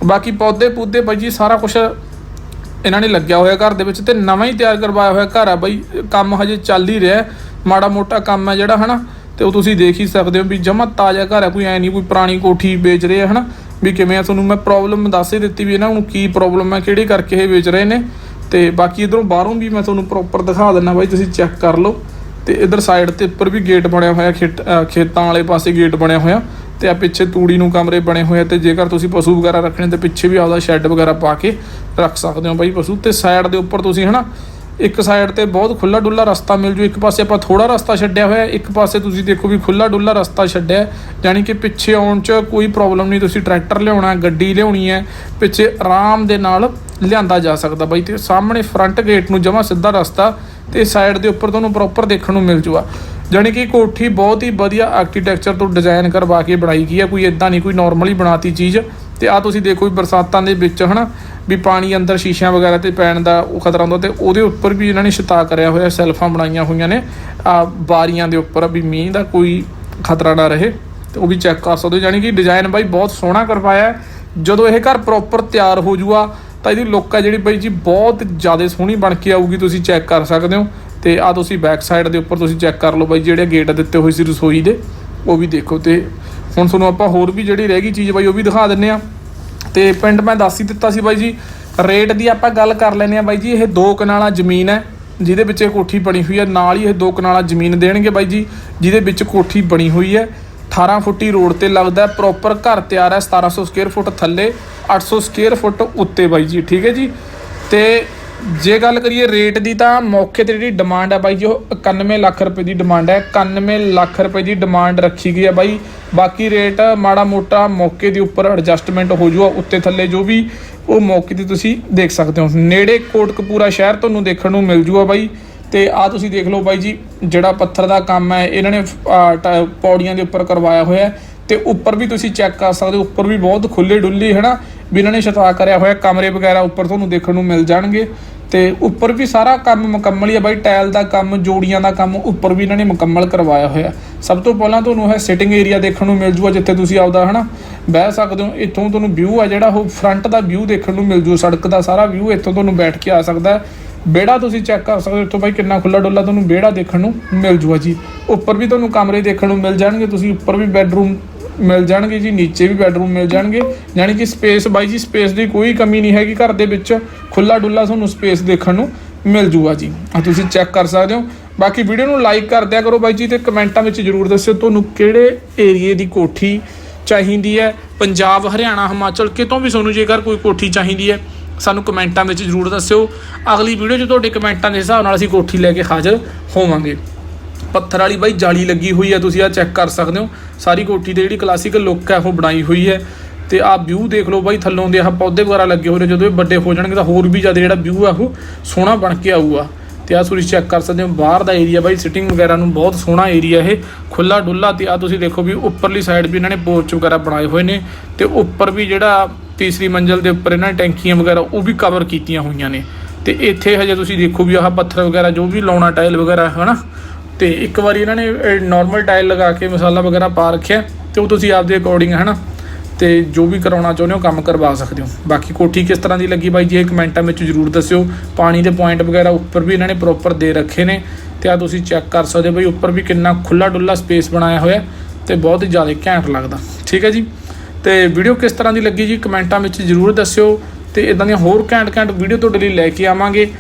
ਬਾਕੀ ਪੌਦੇ ਪੁੱਦੇ ਬਾਈ ਜੀ ਸਾਰਾ ਕੁਝ ਇਹਨਾਂ ਨੇ ਲੱਗਿਆ ਹੋਇਆ ਘਰ ਦੇ ਵਿੱਚ ਤੇ ਨਵਾਂ ਹੀ ਤਿਆਰ ਕਰਵਾਇਆ ਹੋਇਆ ਘਰ ਆ ਬਈ। ਕੰਮ ਹਜੇ ਚੱਲ ਹੀ ਰਿਹਾ ਮਾੜਾ ਮੋਟਾ ਕੰਮ ਹੈ ਜਿਹੜਾ ਹਨਾ, ਤੇ ਉਹ ਤੁਸੀਂ ਦੇਖ ਹੀ ਸਕਦੇ ਹੋ ਵੀ ਜਮਾ ਤਾਜ਼ਾ ਘਰ ਹੈ। ਕੋਈ ਐ ਨਹੀਂ, ਕੋਈ ਪੁਰਾਣੀ ਕੋਠੀ ਵੇਚ ਰਹੇ ਆ ਹਨਾ। ਵੀ ਕਿਵੇਂ ਆ ਤੁਹਾਨੂੰ ਮੈਂ ਪ੍ਰੋਬਲਮ ਦੱਸ ਹੀ ਦਿੱਤੀ ਵੀ ਇਹਨਾਂ ਨੂੰ ਕੀ ਪ੍ਰੋਬਲਮ ਹੈ ਕਿਹੜੇ ਕਰਕੇ ਇਹ ਵੇਚ ਰਹੇ ਨੇ। ਤੇ ਬਾਕੀ ਇਧਰੋਂ ਬਾਹਰੋਂ ਵੀ ਮੈਂ ਤੁਹਾਨੂੰ ਪ੍ਰੋਪਰ ਦਿਖਾ ਦਿੰਦਾ ਬਾਈ, ਤੁਸੀਂ ਚੈੱਕ ਕਰ ਲਓ। ਤੇ ਇਧਰ ਸਾਈਡ ਤੇ ਉੱਪਰ ਵੀ ਗੇਟ ਬਣਿਆ ਹੋਇਆ, ਖੇਤ ਖੇਤਾਂ ਵਾਲੇ ਪਾਸੇ ਗੇਟ ਬਣਿਆ ਹੋਇਆ। ਤੇ ਆ ਪਿੱਛੇ ਤੂੜੀ ਨੂੰ ਕਮਰੇ ਬਣੇ ਹੋਏ ਆ, ਤੇ ਜੇਕਰ ਤੁਸੀਂ ਪਸ਼ੂ ਵਗੈਰਾ ਰੱਖਣੇ ਤੇ ਪਿੱਛੇ ਵੀ ਆਪਦਾ ਸ਼ੈੱਡ ਵਗੈਰਾ ਪਾ ਕੇ ਰੱਖ ਸਕਦੇ ਹੋ ਬਾਈ ਪਸ਼ੂ। ਤੇ ਸਾਈਡ ਦੇ ਉੱਪਰ ਤੁਸੀਂ ਹਨਾ ਇੱਕ ਸਾਈਡ ਤੇ ਬਹੁਤ ਖੁੱਲਾ ਡੁੱਲਾ ਰਸਤਾ ਮਿਲ ਜੂ, ਇੱਕ ਪਾਸੇ ਆਪਾਂ ਥੋੜਾ ਰਸਤਾ ਛੱਡਿਆ ਹੋਇਆ, ਇੱਕ ਪਾਸੇ ਤੁਸੀਂ ਦੇਖੋ ਵੀ ਖੁੱਲਾ ਡੁੱਲਾ ਰਸਤਾ ਛੱਡਿਆ। ਹੈ। ਯਾਨੀ ਕਿ ਪਿੱਛੇ ਆਉਣ 'ਚ ਕੋਈ ਪ੍ਰੋਬਲਮ ਨਹੀਂ, ਤੁਸੀਂ ਟਰੈਕਟਰ ਲਿਆਉਣਾ, ਗੱਡੀ ਲਿਆਉਣੀ ਹੈ, ਪਿੱਛੇ ਆਰਾਮ ਦੇ ਨਾਲ ਲਿਆਂਦਾ ਜਾ ਸਕਦਾ ਬਾਈ। ਤੇ ਸਾਹਮਣੇ ਫਰੰਟ ਗੇਟ ਨੂੰ ਜਮਾ ਸਿੱਧਾ ਰਸਤਾ ਤੇ ਸਾਈਡ ਦੇ ਉੱਪਰ ਤੁਹਾਨੂੰ ਪ੍ਰੋਪਰ ਦੇਖਣ ਨੂੰ ਮਿਲ ਜੂਗਾ। ਜਾਣੀ ਕਿ ਕੋਠੀ ਬਹੁਤ ਹੀ ਵਧੀਆ ਆਰਕੀਟੈਕਚਰ ਤੋਂ ਡਿਜ਼ਾਈਨ ਕਰਵਾ ਕੇ ਬਣਾਈ ਗਈ ਹੈ, ਕੋਈ ਇਦਾਂ ਨਹੀਂ, ਕੋਈ ਨਾਰਮਲੀ ਬਣਾਤੀ ਚੀਜ਼। ਤੇ ਆ ਤੁਸੀਂ ਦੇਖੋ ਵੀ ਬਰਸਾਤਾਂ ਦੇ ਵਿੱਚ, ਹਨਾ, ਵੀ ਪਾਣੀ ਅੰਦਰ ਸ਼ੀਸ਼ਿਆਂ ਵਗੈਰਾ ਤੇ ਪੈਣ ਦਾ ਉਹ ਖਤਰਾ ਹੁੰਦਾ ਤੇ ਉਹਦੇ ਉੱਪਰ ਵੀ ਇਹਨਾਂ ਨੇ ਛਤਾ ਕਰਿਆ ਹੋਇਆ, ਸੈਲਫਾਂ ਬਣਾਈਆਂ ਹੋਈਆਂ ਨੇ। ਆ ਬਾਰੀਆਂ ਦੇ ਉੱਪਰ ਵੀ ਮੀਂਹ ਦਾ ਕੋਈ ਖਤਰਾ ਨਾ ਰਹੇ। ਤੇ ਉਹ ਵੀ ਚੈੱਕ ਕਰ ਸਕਦੇ ਹੋ ਯਾਨੀ ਕਿ ਡਿਜ਼ਾਈਨ ਬਾਈ ਬਹੁਤ ਸੋਹਣਾ ਕਰਵਾਇਆ ਜਦੋਂ ਇਹ ਘਰ ਪ੍ਰੋਪਰ ਤਿਆਰ ਹੋ ਜੂਗਾ, ਤਾਂ ਇਹਦੀ ਲੁੱਕ ਹੈ ਜਿਹੜੀ ਬਾਈ ਜੀ ਬਹੁਤ ਜ਼ਿਆਦਾ ਸੋਹਣੀ ਬਣ ਕੇ ਆਊਗੀ, ਤੁਸੀਂ ਚੈੱਕ ਕਰ ਸਕਦੇ ਹੋ। ਤੇ ਆ ਤੁਸੀਂ ਬੈਕ ਸਾਈਡ ਦੇ ਉੱਪਰ ਤੁਸੀਂ ਚੈੱਕ ਕਰ ਲਓ ਬਾਈ, ਜਿਹੜੇ ਗੇਟ ਦਿੱਤੇ ਹੋਏ ਸੀ ਰਸੋਈ ਦੇ, ਉਹ ਵੀ ਦੇਖੋ ਤੇ ਹੁਣ ਤੁਹਾਨੂੰ ਆਪਾਂ ਹੋਰ ਵੀ ਜਿਹੜੀ ਰਹਿ ਗਈ ਚੀਜ਼ ਬਾਈ ਉਹ ਵੀ ਦਿਖਾ ਦਿੰਨੇ ਆ। ਤੇ ਪਿੰਡ ਮੈਂ ਦੱਸ ਹੀ ਦਿੱਤਾ ਸੀ ਬਾਈ ਜੀ, ਰੇਟ ਦੀ ਆਪਾਂ ਗੱਲ ਕਰ ਲੈਨੇ ਆ ਬਾਈ ਜੀ, ਇਹ ਦੋ ਕਨਾਲਾਂ ਜ਼ਮੀਨ ਹੈ, ਜਿਹਦੇ ਵਿੱਚ ਇਹ ਕੋਠੀ ਬਣੀ ਹੋਈ ਹੈ, ਨਾਲ ਹੀ ਇਹ ਦੋ ਕਨਾਲਾਂ ਜ਼ਮੀਨ ਦੇਣਗੇ ਬਾਈ ਜੀ, ਜਿਹਦੇ ਵਿੱਚ ਕੋਠੀ ਬਣੀ ਹੋਈ ਹੈ। 18 ਫੁੱਟੀ ਰੋਡ ਤੇ ਲੱਗਦਾ ਪ੍ਰੋਪਰ ਘਰ ਤਿਆਰ ਹੈ 1700 ਸਕੁਅਰ ਫੁੱਟ ਥੱਲੇ 800 ਸਕੁਅਰ ਫੁੱਟ ਉੱਤੇ ਬਾਈ ਜੀ, ਠੀਕ ਹੈ ਜੀ? ਤੇ ਜੇ ਗੱਲ ਕਰੀਏ ਰੇਟ ਦੀ ਤਾਂ ਮੌਕੇ ਤੇ ਜਿਹੜੀ ਡਿਮਾਂਡ ਹੈ ਬਾਈ ਜੀ, ਉਹ 91 ਲੱਖ ਰੁਪਏ ਦੀ ਡਿਮਾਂਡ ਹੈ 91 ਲੱਖ ਰੁਪਏ ਦੀ ਡਿਮਾਂਡ ਰੱਖੀ ਗਈ ਹੈ ਬਾਈ। ਬਾਕੀ ਰੇਟ ਮਾੜਾ ਮੋਟਾ ਮੌਕੇ ਦੇ ਉੱਪਰ ਐਡਜਸਟਮੈਂਟ ਹੋ ਜਾਊਗਾ ਉੱਤੇ ਥੱਲੇ ਜੋ ਵੀ ਉਹ ਮੌਕੇ ਤੇ ਤੁਸੀਂ ਦੇਖ ਸਕਦੇ ਹੋ। ਨੇੜੇ ਕੋਟਕਪੂਰਾ ਸ਼ਹਿਰ ਤੁਹਾਨੂੰ ਦੇਖਣ ਨੂੰ ਮਿਲ ਜੂਗਾ ਬਾਈ। ਤੇ ਆ ਤੁਸੀਂ ਦੇਖ ਲਓ ਬਾਈ ਜੀ, ਜਿਹੜਾ ਪੱਥਰ ਦਾ ਕੰਮ ਹੈ, ਇਹਨਾਂ ਨੇ ਪੌੜੀਆਂ ਦੇ ਉੱਪਰ ਕਰਵਾਇਆ ਹੋਇਆ ਹੈ। ਤੇ ਉੱਪਰ ਵੀ ਤੁਸੀਂ ਚੈੱਕ ਕਰ ਸਕਦੇ ਹੋ, ਉੱਪਰ ਵੀ ਬਹੁਤ ਖੁੱਲੇ ਡੁੱਲੀ ਹੈ ਨਾ ਵੀ ਇਹਨਾਂ ਨੇ ਛਤਾ ਕਰਿਆ ਹੋਇਆ, ਕਮਰੇ ਵਗੈਰਾ ਉੱਪਰ ਤੁਹਾਨੂੰ ਦੇਖਣ ਨੂੰ ਮਿਲ ਜਾਣਗੇ। ਤੇ ਉੱਪਰ ਵੀ ਸਾਰਾ ਕੰਮ ਮੁਕੰਮਲ ਹੀ ਹੈ ਬਾਈ, ਟਾਇਲ ਦਾ ਕੰਮ, ਜੋੜੀਆਂ ਦਾ ਕੰਮ, ਉੱਪਰ ਵੀ ਇਹਨਾਂ ਨੇ ਮੁਕੰਮਲ ਕਰਵਾਇਆ ਹੋਇਆ। ਸਭ ਤੋਂ ਪਹਿਲਾਂ ਤੁਹਾਨੂੰ ਇਹ ਸਿਟਿੰਗ ਏਰੀਆ ਦੇਖਣ ਨੂੰ ਮਿਲ ਜੂਗਾ ਜਿੱਥੇ ਤੁਸੀਂ ਆਪਦਾ, ਹਨਾ, ਬਹਿ ਸਕਦੇ ਹੋ। ਇੱਥੋਂ ਤੁਹਾਨੂੰ ਵਿਊ ਆ ਜਿਹੜਾ, ਉਹ ਫਰੰਟ ਦਾ ਵਿਊ ਦੇਖਣ ਨੂੰ ਮਿਲ ਜੂ, ਸੜਕ ਦਾ ਸਾਰਾ ਵਿਊ ਇੱਥੋਂ ਤੁਹਾਨੂੰ ਬੈਠ ਕੇ ਆ ਸਕਦਾ ਹੈ। ਵਿਹੜਾ ਤੁਸੀਂ ਚੈੱਕ ਕਰ ਸਕਦੇ ਹੋ, ਇੱਥੋਂ ਬਾਈ ਕਿੰਨਾ ਖੁੱਲਾ ਡੁੱਲਾ ਤੁਹਾਨੂੰ ਵਿਹੜਾ ਦੇਖਣ ਨੂੰ ਮਿਲ ਜੂਗਾ ਜੀ। ਉੱਪਰ ਵੀ ਤੁਹਾਨੂੰ ਕਮਰੇ ਦੇਖਣ ਨੂੰ ਮਿਲ ਜਾਣਗੇ, ਤੁਸੀਂ ਉੱਪਰ ਵੀ ਬੈੱਡਰੂਮ ਮਿਲ ਜਾਣਗੇ ਜੀ, ਨੀਚੇ ਵੀ ਬੈਡਰੂਮ ਮਿਲ ਜਾਣਗੇ। ਯਾਨੀ ਕਿ ਸਪੇਸ ਬਾਈ ਜੀ ਸਪੇਸ ਦੀ ਕੋਈ ਕਮੀ ਨਹੀਂ ਹੈਗੀ ਘਰ ਦੇ ਵਿੱਚ। ਖੁੱਲਾ ਡੁੱਲਾ ਤੁਹਾਨੂੰ ਸਪੇਸ ਦੇਖਣ ਨੂੰ ਮਿਲ ਜੂਗਾ ਜੀ। ਆ ਤੁਸੀਂ ਚੈੱਕ ਕਰ ਸਕਦੇ ਹੋ। ਬਾਕੀ ਵੀਡੀਓ ਨੂੰ ਲਾਈਕ ਕਰ ਦਿਆ ਕਰੋ ਬਾਈ ਜੀ ਤੇ ਕਮੈਂਟਾਂ ਵਿੱਚ ਜਰੂਰ ਦੱਸਿਓ ਤੁਹਾਨੂੰ ਕਿਹੜੇ ਏਰੀਏ ਦੀ ਕੋਠੀ ਚਾਹੀਦੀ ਹੈ। ਪੰਜਾਬ, ਹਰਿਆਣਾ, ਹਿਮਾਚਲ ਕਿਤੋਂ ਵੀ ਤੁਹਾਨੂੰ ਜੇਕਰ ਕੋਈ ਕੋਠੀ ਚਾਹੀਦੀ ਹੈ, ਸਾਨੂੰ ਕਮੈਂਟਾਂ ਵਿੱਚ ਜਰੂਰ ਦੱਸਿਓ। ਅਗਲੀ ਵੀਡੀਓ 'ਚ ਤੁਹਾਡੇ ਕਮੈਂਟਾਂ ਦੇ ਹਿਸਾਬ ਨਾਲ ਅਸੀਂ ਕੋਠੀ ਲੈ ਕੇ ਹਾਜ਼ਰ ਹੋਵਾਂਗੇ। ਪੱਥਰ ਵਾਲੀ ਬਾਈ ਜਾਲੀ ਲੱਗੀ ਹੋਈ ਹੈ, ਤੁਸੀਂ ਆ ਚੈੱਕ ਕਰ ਸਕਦੇ ਹੋ। ਸਾਰੀ ਕੋਠੀ ਤੇ ਜਿਹੜੀ ਕਲਾਸੀਕਲ ਲੁੱਕ ਹੈ ਉਹ ਬਣਾਈ ਹੋਈ ਹੈ। ਤੇ ਆਹ ਵਿਊ ਦੇਖ ਲਓ ਬਾਈ, ਥੱਲੋਂ ਦੇ ਆਹ ਪੌਦੇ ਵਗੈਰਾ ਲੱਗੇ ਹੋਏ ਨੇ, ਜਦੋਂ ਇਹ ਵੱਡੇ ਹੋ ਜਾਣਗੇ ਤਾਂ ਹੋਰ ਵੀ ਜ਼ਿਆਦਾ ਜਿਹੜਾ ਵਿਊ ਆ ਉਹ ਸੋਹਣਾ ਬਣ ਕੇ ਆਊਗਾ। ਤੇ ਆ ਤੁਸੀਂ ਚੈੱਕ ਕਰ ਸਕਦੇ ਹੋ, ਬਾਹਰ ਦਾ ਏਰੀਆ ਬਾਈ ਸਿਟਿੰਗ ਵਗੈਰਾ ਨੂੰ ਬਹੁਤ ਸੋਹਣਾ ਏਰੀਆ ਇਹ। ਖੁੱਲਾ ਡੁੱਲਾ ਤੇ ਆ ਤੁਸੀਂ ਦੇਖੋ ਵੀ ਉੱਪਰਲੀ ਸਾਈਡ ਵੀ ਇਹਨਾਂ ਨੇ ਪੋਰਚ ਵਗੈਰਾ ਬਣਾਏ ਹੋਏ ਨੇ। ਤੇ ਉੱਪਰ ਵੀ ਜਿਹੜਾ ਤੀਸਰੀ ਮੰਜ਼ਲ ਦੇ ਉੱਪਰ ਇਹਨਾਂ ਨੇ ਟੈਂਕੀਆਂ ਵਗੈਰਾ ਉਹ ਵੀ ਕਵਰ ਕੀਤੀਆਂ ਹੋਈਆਂ ਨੇ। ਤੇ ਇੱਥੇ ਹਜੇ ਤੁਸੀਂ ਦੇਖੋ ਵੀ ਆਹ ਪੱਥਰ ਵਗੈਰਾ ਜੋ ਵੀ ਲਾਉਣਾ ਟਾਇਲ ਵਗੈਰਾ, ਹਨਾ? ਤੇ ਇੱਕ ਵਾਰੀ ਇਹਨਾਂ ਨੇ ਨਾਰਮਲ ਟਾਇਲ ਲਗਾ ਕੇ ਮਸਾਲਾ ਵਗੈਰਾ ਪਾ ਰੱਖਿਆ ਤੇ ਉਹ ਤੁਸੀਂ ਆਪਦੇ ਅਕੋਰਡਿੰਗ ਹਨਾ? ਤੇ ਜੋ ਵੀ ਕਰਾਉਣਾ ਚਾਹੁੰਦੇ ਹੋ ਕੰਮ ਕਰਵਾ ਸਕਦੇ ਹੋ। ਬਾਕੀ ਕੋਠੀ ਕਿਸ ਤਰ੍ਹਾਂ ਦੀ ਲੱਗੀ ਬਾਈ ਜੀ, ਇਹ ਕਮੈਂਟਾਂ ਵਿੱਚ ਜਰੂਰ ਦੱਸਿਓ। ਪਾਣੀ ਦੇ ਪੁਆਇੰਟ ਵਗੈਰਾ ਉੱਪਰ ਵੀ ਇਹਨਾਂ ਨੇ ਪ੍ਰੋਪਰ ਦੇ ਰੱਖੇ ਨੇ ਤੇ ਆ ਤੁਸੀਂ ਚੈੱਕ ਕਰ ਸਕਦੇ ਹੋ ਬਈ ਉੱਪਰ ਵੀ ਕਿੰਨਾ ਖੁੱਲਾ ਡੁੱਲਾ ਸਪੇਸ ਬਣਾਇਆ ਹੋਇਆ ਤੇ ਬਹੁਤ ਹੀ ਜ਼ਿਆਦਾ ਘੈਂਟ ਲੱਗਦਾ। ਠੀਕ ਹੈ ਜੀ? ਤੇ ਵੀਡੀਓ ਕਿਸ ਤਰ੍ਹਾਂ ਦੀ ਲੱਗੀ ਜੀ, ਕਮੈਂਟਾਂ ਵਿੱਚ ਜਰੂਰ ਦੱਸਿਓ ਤੇ ਇਦਾਂ ਦੀਆਂ ਹੋਰ ਘੈਂਟ ਘੈਂਟ ਵੀਡੀਓ ਤੁਹਾਡੇ ਲਈ ਲੈ ਕੇ ਆਵਾਂਗੇ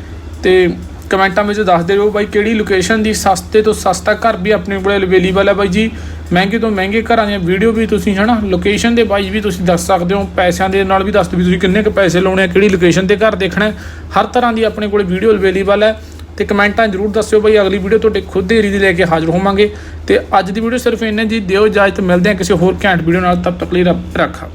ਤੇ ਕਮੈਂਟਾਂ ਵਿੱਚ ਦੱਸਦੇ ਰਹੋ ਬਾਈ ਕਿਹੜੀ ਲੋਕੇਸ਼ਨ ਦੀ ਸਸਤੇ ਤੋਂ ਸਸਤਾ ਘਰ ਵੀ ਆਪਣੇ ਕੋਲ ਅਵੇਲੇਬਲ ਹੈ ਬਾਈ ਜੀ? ਮਹਿੰਗੇ ਤੋਂ ਮਹਿੰਗੇ ਘਰਾਂ ਦੀਆਂ ਵੀਡੀਓ ਵੀ ਤੁਸੀਂ ਹਨਾ ਲੋਕੇਸ਼ਨ ਦੇ ਬਾਈ ਵੀ ਤੁਸੀਂ ਦੱਸ ਸਕਦੇ ਹੋ, ਪੈਸਿਆਂ ਦੇ ਨਾਲ ਵੀ ਦੱਸ ਦਿਓ ਵੀ ਤੁਸੀਂ ਕਿੰਨੇ ਕੁ ਪੈਸੇ ਲਾਉਣੇ ਆ, ਕਿਹੜੀ ਲੋਕੇਸ਼ਨ ਤੇ ਘਰ ਦੇਖਣਾ ਹਰ ਤਰ੍ਹਾਂ ਦੀ ਆਪਣੇ ਕੋਲ ਵੀਡੀਓ ਅਵੇਲੇਬਲ ਹੈ ਤੇ ਕਮੈਂਟਾਂ ਜਰੂਰ ਦੱਸਿਓ ਬਾਈ, ਅਗਲੀ ਵੀਡੀਓ ਤੁਹਾਡੇ ਖੁਦ ਦੇ ਏਰੀਏ ਲੈ ਕੇ ਹਾਜ਼ਰ ਹੋਵਾਂਗੇ। ਤੇ ਅੱਜ ਦੀ ਵੀਡੀਓ ਸਿਰਫ ਇੰਨੇ ਜੀ, ਦਿਓ ਇਜਾਜ਼ਤ, ਮਿਲਦੇ ਹਾਂ ਕਿਸੇ ਹੋਰ ਘੈਂਟ ਵੀਡੀਓ ਨਾਲ, ਤਦ ਤੱਕ ਲਈ ਰੱਬ ਰੱਖਾ।